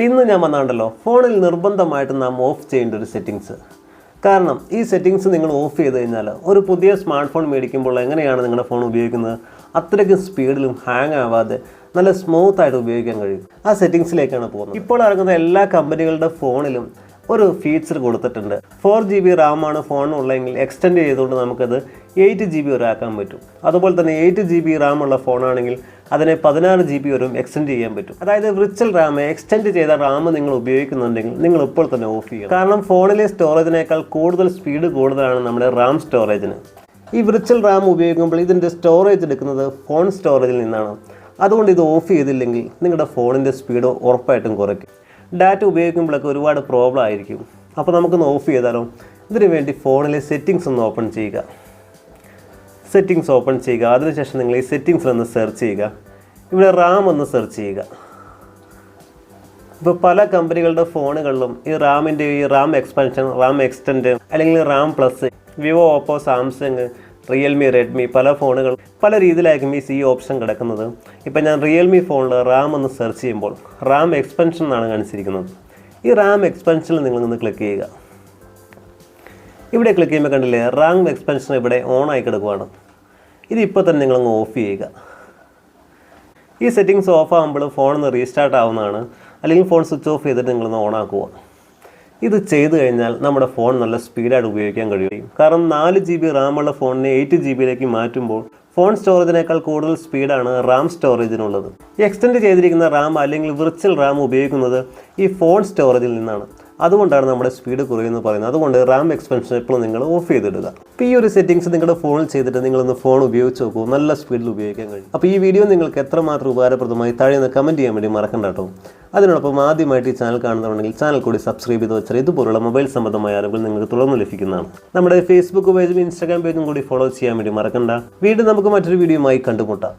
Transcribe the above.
അപ്പം ഇന്ന് ഞാൻ വന്നാണ്ടല്ലോ ഫോണിൽ നിർബന്ധമായിട്ട് നാം ഓഫ് ചെയ്യേണ്ട ഒരു സെറ്റിങ്സ്. കാരണം ഈ സെറ്റിങ്സ് നിങ്ങൾ ഓഫ് ചെയ്ത് കഴിഞ്ഞാൽ ഒരു പുതിയ സ്മാർട്ട് ഫോൺ മേടിക്കുമ്പോൾ എങ്ങനെയാണ് നിങ്ങളുടെ ഫോൺ ഉപയോഗിക്കുന്നത്? അത്രയ്ക്കും സ്പീഡിലും ഹാങ് ആവാതെ നല്ല സ്മൂത്ത് ആയിട്ട് ഉപയോഗിക്കാൻ കഴിയും. ആ സെറ്റിങ്സിലേക്കാണ് പോകുന്നത്. ഇപ്പോൾ ഇറങ്ങുന്ന എല്ലാ കമ്പനികളുടെ ഫോണിലും ഒരു ഫീച്ചർ കൊടുത്തിട്ടുണ്ട്. ഫോർ ജി ബി റാമാണ് ഫോണിനുള്ളതെങ്കിൽ എക്സ്റ്റെൻഡ് ചെയ്തുകൊണ്ട് നമുക്കത് എയ്റ്റ് ജി ബി വരെ ആക്കാൻ പറ്റും. അതുപോലെ തന്നെ എയ്റ്റ് ജി ബി റാം ഉള്ള ഫോണാണെങ്കിൽ അതിനെ പതിനാറ് ജി ബി വരും എക്സ്റ്റെൻഡ് ചെയ്യാൻ പറ്റും. അതായത് വിർച്വൽ റാം എക്സ്റ്റെൻഡ് ചെയ്ത റാം നിങ്ങൾ ഉപയോഗിക്കുന്നുണ്ടെങ്കിൽ നിങ്ങൾ ഇപ്പോൾ തന്നെ ഓഫ് ചെയ്യണം കാരണം ഫോണിലെ സ്റ്റോറേജിനേക്കാൾ കൂടുതൽ സ്പീഡ് കൂടുതലാണ് നമ്മുടെ റാം സ്റ്റോറേജിന് ഈ വിർച്വൽ റാം ഉപയോഗിക്കുമ്പോൾ ഇതിന്റെ സ്റ്റോറേജ് എടുക്കുന്നത് ഫോൺ സ്റ്റോറേജിൽ നിന്നാണ്. അതുകൊണ്ട് ഇത് ഓഫ് ചെയ്തില്ലെങ്കിൽ നിങ്ങളുടെ ഫോണിന്റെ സ്പീഡ് ഉറപ്പായിട്ടും കുറയ്ക്കും. ഡാറ്റ ഉപയോഗിക്കുമ്പോഴൊക്കെ ഒരുപാട് പ്രോബ്ലം ആയിരിക്കും. അപ്പോൾ നമുക്കൊന്ന് ഓഫ് ചെയ്താലോ? ഇതിനു വേണ്ടി ഫോണിലെ സെറ്റിങ്സ് ഒന്ന് ഓപ്പൺ ചെയ്യുക. സെറ്റിങ്സ് ഓപ്പൺ ചെയ്യുക. അതിനുശേഷം നിങ്ങൾ ഈ സെറ്റിങ്സിലൊന്ന് സെർച്ച് ചെയ്യുക. ഇവിടെ റാം ഒന്ന് സെർച്ച് ചെയ്യുക. ഇപ്പോൾ പല കമ്പനികളുടെ ഫോണുകളിലും ഈ റാമിന്റെ ഈ റാം എക്സ്പാൻഷൻ റാം എക്സ്റ്റൻഡ് അല്ലെങ്കിൽ RAM plus Vivo Oppo Samsung Realme Redmi പല ഫോണുകൾ പല രീതിയിലായിരിക്കും ഈ സി ഓപ്ഷൻ കിടക്കുന്നത്. ഇപ്പം ഞാൻ റിയൽമി ഫോണിൽ റാം ഒന്ന് സെർച്ച് ചെയ്യുമ്പോൾ റാം എക്സ്പെൻഷൻ എന്നാണ് കാണിച്ചിരിക്കുന്നത്. ഈ റാം എക്സ്പെൻഷനിൽ നിങ്ങൾ നിന്ന് ക്ലിക്ക് ചെയ്യുക. ഇവിടെ ക്ലിക്ക് ചെയ്യുമ്പോൾ കണ്ടില്ലേ റാം എക്സ്പെൻഷൻ ഇവിടെ ഓൺ ആയി കിടക്കുവാണ്. ഇതിപ്പോൾ തന്നെ നിങ്ങളങ്ങ് ഓഫ് ചെയ്യുക. ഈ സെറ്റിങ്സ് ഓഫ് ആകുമ്പോൾ ഫോൺ ഒന്ന് റീസ്റ്റാർട്ട് ആവുന്നതാണ്. അല്ലെങ്കിൽ ഫോൺ സ്വിച്ച് ഓഫ് ചെയ്തിട്ട് നിങ്ങളൊന്ന് ഓൺ ആക്കുക. ഇത് ചെയ്തു കഴിഞ്ഞാൽ നമ്മുടെ ഫോൺ നല്ല സ്പീഡായിട്ട് ഉപയോഗിക്കാൻ കഴിയും. കാരണം നാല് ജി ബി റാമുള്ള ഫോണിനെ എയ്റ്റ് ജി ബിയിലേക്ക് മാറ്റുമ്പോൾ ഫോൺ സ്റ്റോറേജിനേക്കാൾ കൂടുതൽ സ്പീഡാണ് റാം സ്റ്റോറേജിനുള്ളത്. എക്സ്റ്റെൻഡ് ചെയ്തിരിക്കുന്ന റാം അല്ലെങ്കിൽ വിർച്വൽ റാം ഉപയോഗിക്കുന്നത് ഈ ഫോൺ സ്റ്റോറേജിൽ നിന്നാണ്. അതുകൊണ്ടാണ് നമ്മുടെ സ്പീഡ് കുറയുന്നത് പറയുന്നത്. അതുകൊണ്ട് റാം എക്സ്പെൻഷൻ എപ്പോഴും നിങ്ങൾ ഓഫ് ചെയ്തിടുക. അപ്പോൾ ഈ ഒരു സെറ്റിംഗ്സ് നിങ്ങളുടെ ഫോണിൽ ചെയ്തിട്ട് നിങ്ങളൊന്ന് ഫോൺ ഉപയോഗിച്ച് നോക്കൂ. നല്ല സ്പീഡിൽ ഉപയോഗിക്കാൻ കഴിയും. അപ്പോൾ ഈ വീഡിയോ നിങ്ങൾക്ക് എത്രമാത്രം ഉപകാരപ്രദമായി താഴെ കമന്റ് ചെയ്യാൻ വേണ്ടി മറക്കണ്ട കേട്ടോ. അതിനോടൊപ്പം ആദ്യമായിട്ട് ഈ ചാനൽ കാണുന്നുണ്ടെങ്കിൽ ചാനൽ കൂടി സബ്സ്ക്രൈബ് ചെയ്ത് വെച്ചാൽ ഇതുപോലുള്ള മൊബൈൽ സംബന്ധമായ അറിവുകൾ നിങ്ങൾക്ക് തുടർന്ന് ലഭിക്കുന്നതാണ്. നമ്മുടെ ഫേസ്ബുക്ക് പേജും ഇൻസ്റ്റാഗ്രാം പേജും കൂടി ഫോളോ ചെയ്യാൻ വേണ്ടി മറക്കണ്ട. വീണ്ടും നമുക്ക് മറ്റൊരു വീഡിയോ ആയി കണ്ടുമുട്ടാം.